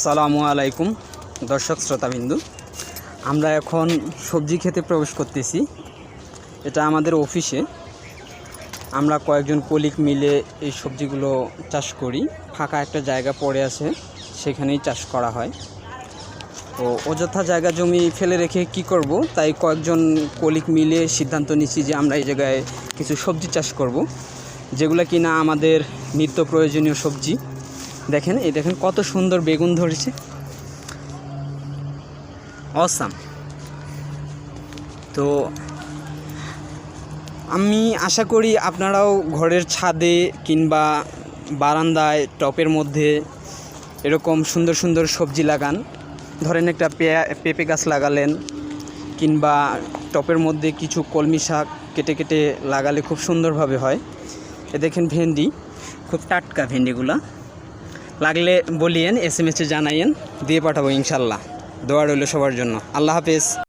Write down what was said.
সালামু আলাইকুম, দর্শক শ্রোতাবিন্দু। আমরা এখন সবজি খেতে প্রবেশ করতেছি। এটা আমাদের অফিসে। আমরা কয়েকজন কলিগ মিলে এই সবজিগুলো চাষ করি। ফাঁকা একটা জায়গা পড়ে আছে, সেখানেই চাষ করা হয়। তো অযথা জায়গা জমি ফেলে রেখে কি করব? তাই কয়েকজন কলিগ মিলে সিদ্ধান্ত নিচ্ছি যে আমরা এই জায়গায় কিছু সবজি চাষ করব, যেগুলো কিনা আমাদের নিত্য প্রয়োজনীয় সবজি। দেখেন, এই দেখেন কত সুন্দর বেগুন ধরেছে। অসাম তো আমি আশা করি আপনারাও ঘরের ছাদে কিংবা বারান্দায়, টপের মধ্যে এরকম সুন্দর সুন্দর সবজি লাগান। ধরেন একটা পেঁপে গাছ লাগালেন কিংবা টপের মধ্যে কিছু কলমি শাক কেটে কেটে লাগালে খুব সুন্দরভাবে হয়। এ দেখেন ভেন্ডি, খুব টাটকা ভেন্ডিগুলা। লাগলে বলিয়েন এস এম এসে জানাইয়েন, দিয়ে পাঠাবো ইনশাল্লাহ। দোয়া রইল সবার জন্য। আল্লাহ হাফেজ।